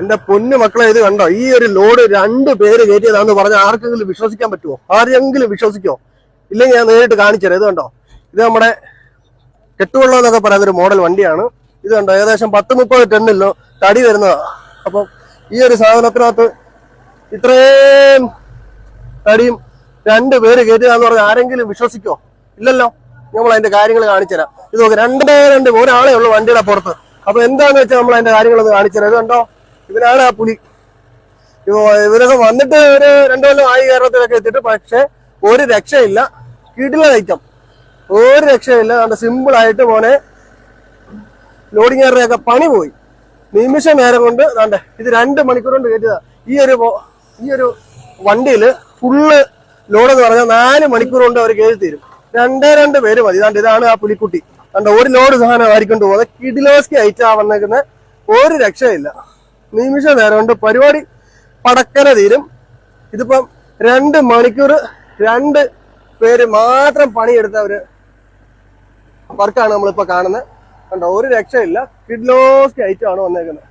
എന്റെ പൊന്നു മക്കളെ ഇത് കണ്ടോ? ഈ ഒരു ലോഡ് രണ്ട് പേര് കയറ്റിയതാന്ന് പറഞ്ഞ ആർക്കെങ്കിലും വിശ്വസിക്കാൻ പറ്റുമോ? ആരെങ്കിലും വിശ്വസിക്കോ? ഇല്ലെങ്കിൽ ഞാൻ നേരിട്ട് കാണിച്ചുതരാം. ഇത് കണ്ടോ? ഇത് നമ്മുടെ കെട്ടുവെള്ളം എന്നൊക്കെ പറയുന്ന ഒരു മോഡൽ വണ്ടിയാണ്. ഇത് കണ്ടോ? ഏകദേശം പത്ത് മുപ്പത് ടെണ്ണില്ലോ തടി വരുന്നതാ. അപ്പം ഈ ഒരു സാധനത്തിനകത്ത് ഇത്രയും തടിയും രണ്ട് പേര് കയറ്റിയതാന്ന് പറഞ്ഞ ആരെങ്കിലും വിശ്വസിക്കോ? ഇല്ലല്ലോ. നമ്മൾ അതിന്റെ കാര്യങ്ങൾ കാണിച്ചുതരാം. ഇത് നോക്കി രണ്ടേ രണ്ട് ഒരാളെ ഉള്ളൂ വണ്ടിയുടെ പുറത്ത്. അപ്പൊ എന്താന്ന് വെച്ചാൽ നമ്മൾ അതിന്റെ കാര്യങ്ങളൊന്ന് കാണിച്ചുതരാം. ഇത് കണ്ടോ? ഇവനാണ് ആ പുലി. ഇവരൊക്കെ വന്നിട്ട് ഒരു രണ്ടു കൊല്ലം ആയി കേരളത്തിലൊക്കെ എത്തിയിട്ട് പക്ഷെ ഒരു രക്ഷയില്ല. കിടില ഐറ്റം. ഒരു രക്ഷയില്ല. നല്ല സിമ്പിൾ ആയിട്ട് മോനെ ഏറിയൊക്കെ പണി പോയി. നിമിഷ നേരം കൊണ്ട് ദാണ്ടെ ഇത് രണ്ട് മണിക്കൂർ കൊണ്ട് കയറ്റിയതാ ഈ ഒരു ഈ ഒരു വണ്ടിയിൽ ഫുള്ള് ലോഡ് എന്ന് പറഞ്ഞാൽ നാല് മണിക്കൂർ കൊണ്ട് അവർ കയറി തീരും. രണ്ടേ രണ്ട് പേര് മതി. ദാണ്ട് ഇതാണ് ആ പുലിക്കുട്ടി. കണ്ട ഒരു ലോഡ് സാധനം ആയിരിക്കൊണ്ട് പോകുന്നത് കിഡിലോസ്കി ഐറ്റാ വന്നേക്കുന്ന. ഒരു രക്ഷയില്ല. നിമിഷ നേരം കൊണ്ട് പരിപാടി പടക്കര തീരും. ഇതിപ്പം രണ്ട് മണിക്കൂർ രണ്ട് പേര് മാത്രം പണിയെടുത്ത ഒരു വർക്കാണ് നമ്മളിപ്പോ കാണുന്നത് കണ്ടോ ഒരു രക്ഷയില്ല. കിഡ്ലോസ്റ്റ് ഐറ്റം ആണ് വന്നേക്കുന്നത്.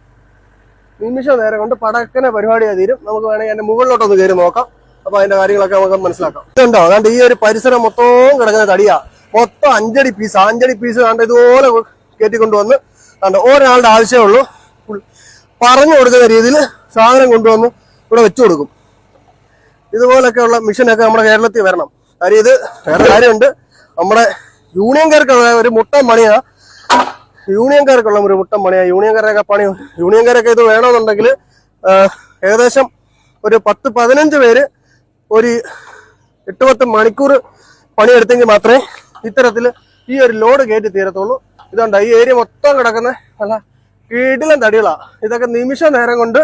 നിമിഷ നേരം കൊണ്ട് പടക്കന പരിപാടിയാ തീരും. നമുക്ക് വേണമെങ്കിൽ അതിന്റെ മുകളിലോട്ടൊന്ന് കയറി നോക്കാം. അപ്പൊ അതിന്റെ കാര്യങ്ങളൊക്കെ നമുക്ക് മനസ്സിലാക്കാം. ഇതുണ്ടോ? അതുകൊണ്ട് ഈ ഒരു പരിസരം മൊത്തവും കിടക്കുന്ന തടിയാ. മൊത്തം അഞ്ചടി പീസ് അഞ്ചടി പീസ് കണ്ട് ഇതുപോലെ കയറ്റിക്കൊണ്ടുവന്ന് കണ്ടോ ഒരാളുടെ ആവശ്യമേ ഉള്ളൂ ഫുൾ- പറഞ്ഞു കൊടുക്കുന്ന രീതിയിൽ സാധനം കൊണ്ടുവന്ന് ഇവിടെ വെച്ചു കൊടുക്കും. ഇതുപോലൊക്കെയുള്ള മിഷനൊക്കെ നമ്മുടെ കേരളത്തിൽ വരണം. കാര്യം ഇത് വേറെ കാര്യമുണ്ട്. നമ്മുടെ യൂണിയൻകാർക്കുള്ള ഒരു മുട്ടൻ പണിയാ. യൂണിയൻകാർക്കുള്ള ഒരു മുട്ടൻ പണിയാ. യൂണിയൻകാരൊക്കെ പണി യൂണിയൻകാരൊക്കെ ഇത് വേണമെന്നുണ്ടെങ്കിൽ ഏകദേശം ഒരു പത്ത് പതിനഞ്ച് പേര് ഒരു എട്ട് പത്ത് മണിക്കൂർ പണിയെടുത്തെങ്കിൽ മാത്രമേ ഇത്തരത്തിൽ ഈ ഒരു ലോഡ് കയറ്റി തീരത്തുള്ളൂ. ഇതുകൊണ്ട് ഈ ഏരിയ മൊത്തം കിടക്കുന്ന നല്ല കീടിലം തടികളാ. ഇതൊക്കെ നിമിഷ നേരം കൊണ്ട്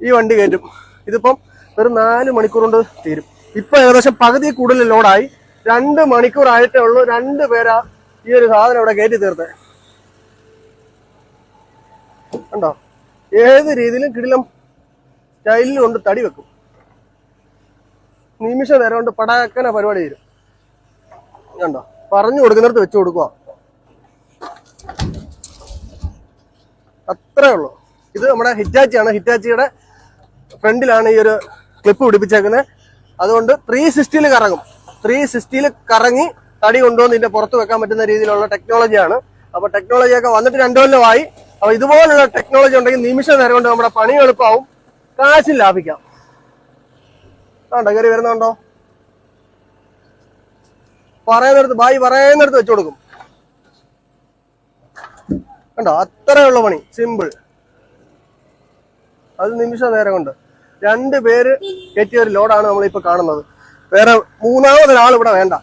ഈ വണ്ടി കയറ്റും. ഇതിപ്പം ഒരു നാല് മണിക്കൂർ കൊണ്ട് തീരും. ഇപ്പൊ ഏകദേശം പകുതി കൂടുതൽ ലോഡായി. രണ്ട് മണിക്കൂർ ആയിട്ടേ ഉള്ളൂ രണ്ട് പേരാ ഈ ഒരു സാധനം ഇവിടെ കയറ്റി തീർത്തേ. കണ്ടോ? ഏത് രീതിയിലും കിടിലം സ്റ്റൈലിൽ കൊണ്ട് തടി വെക്കും. നിമിഷ നേരം കൊണ്ട് പടാക്കന പരിപാടി തരും. കണ്ടോ? പറഞ്ഞു കൊടുക്കുന്നിടത്ത് വെച്ചു കൊടുക്കുക അത്രേ ഉള്ളൂ. ഇത് നമ്മുടെ ഹിറ്റാച്ചിയാണ്. ഹിറ്റാച്ചിയുടെ ഫ്രണ്ടിലാണ് ഈ ഒരു ക്ലിപ്പ് പിടിപ്പിച്ചേക്കുന്നത്. അതുകൊണ്ട് ത്രീ സിക്സ്റ്റിയിൽ കറങ്ങും. ത്രീ സിക്സ്റ്റിയിൽ കറങ്ങി തടി കൊണ്ടുവന്ന് ഇതിന്റെ പുറത്ത് വെക്കാൻ പറ്റുന്ന രീതിയിലുള്ള ടെക്നോളജിയാണ് അപ്പൊ ടെക്നോളജിയൊക്കെ വന്നിട്ട് രണ്ടു കൊല്ലമായി. അപ്പൊ ഇതുപോലുള്ള ടെക്നോളജി ഉണ്ടെങ്കിൽ നിമിഷ നേരം കൊണ്ട് നമ്മുടെ പണി എളുപ്പമാവും. കാശും ലാഭിക്കാം. ആണ്ടോ? കയറി വരുന്നുണ്ടോ? പറയുന്നിടത്ത് ബായി പറയുന്നിടത്ത് വെച്ചു കൊടുക്കും. കണ്ടോ? അത്രയുള്ള പണി. സിമ്പിൾ അത് നിമിഷ നേരം കൊണ്ട്. രണ്ട് പേര് കയറ്റിയ ഒരു ലോഡാണ് നമ്മളിപ്പോ കാണുന്നത്. വേറെ മൂന്നാമതൊരാൾ ഇവിടെ വേണ്ട.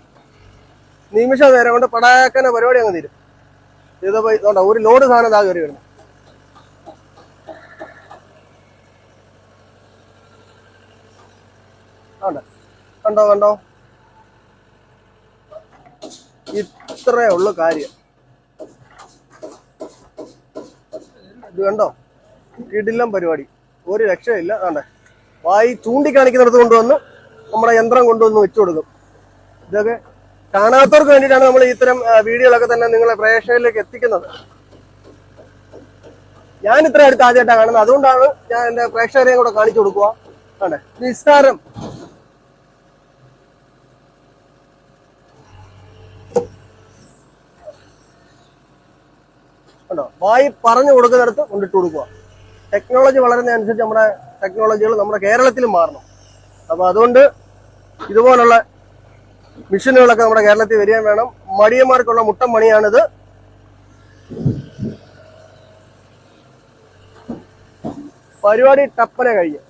നിമിഷ നേരം കൊണ്ട് പടാക്കന പരിപാടി അങ്ങ് തീരും. ഇതിപ്പോ ഒരു ലോഡ് സാധനം ഇതാ കയറി വരുന്നു. കണ്ടോ കണ്ടോ? ഇത്രേ ഉള്ളു കാര്യം. ഇത് കണ്ടോ? കിടിലം പരിപാടി. ഒരു രക്ഷയില്ല ആണ്ടെ വായി ചൂണ്ടിക്കാണിക്കുന്നിടത്ത് കൊണ്ടുവന്ന് നമ്മുടെ യന്ത്രം കൊണ്ടുവന്ന് വെച്ചു കൊടുക്കും. ഇതൊക്കെ കാണാത്തവർക്ക് വേണ്ടിയിട്ടാണ് നമ്മൾ ഇത്തരം വീഡിയോകളൊക്കെ തന്നെ നിങ്ങളെ പ്രേക്ഷകരിലേക്ക് എത്തിക്കുന്നത്. ഞാൻ ഇത്ര അടുത്ത് ആദ്യമായിട്ടാണ് കാണുന്നത്. അതുകൊണ്ടാണ് ഞാൻ എന്റെ പ്രേക്ഷകരെയും കൂടെ കാണിച്ചു കൊടുക്കുക. ആണ് നിസ്സാരം. കണ്ടോ വായി പറഞ്ഞു കൊടുക്കുന്നിടത്ത് കൊണ്ടിട്ട് കൊടുക്കുക. ടെക്നോളജി വളരുന്നതനുസരിച്ച് നമ്മുടെ ടെക്നോളജികൾ നമ്മുടെ കേരളത്തിലും മാറണം. അപ്പൊ അതുകൊണ്ട് ഇതുപോലുള്ള മിഷനുകളൊക്കെ നമ്മുടെ കേരളത്തിൽ വരികയും വേണം. മടിയന്മാർക്കുള്ള മുട്ടം മണിയാണിത് പരിപാടി ടപ്പനെ കഴിഞ്ഞു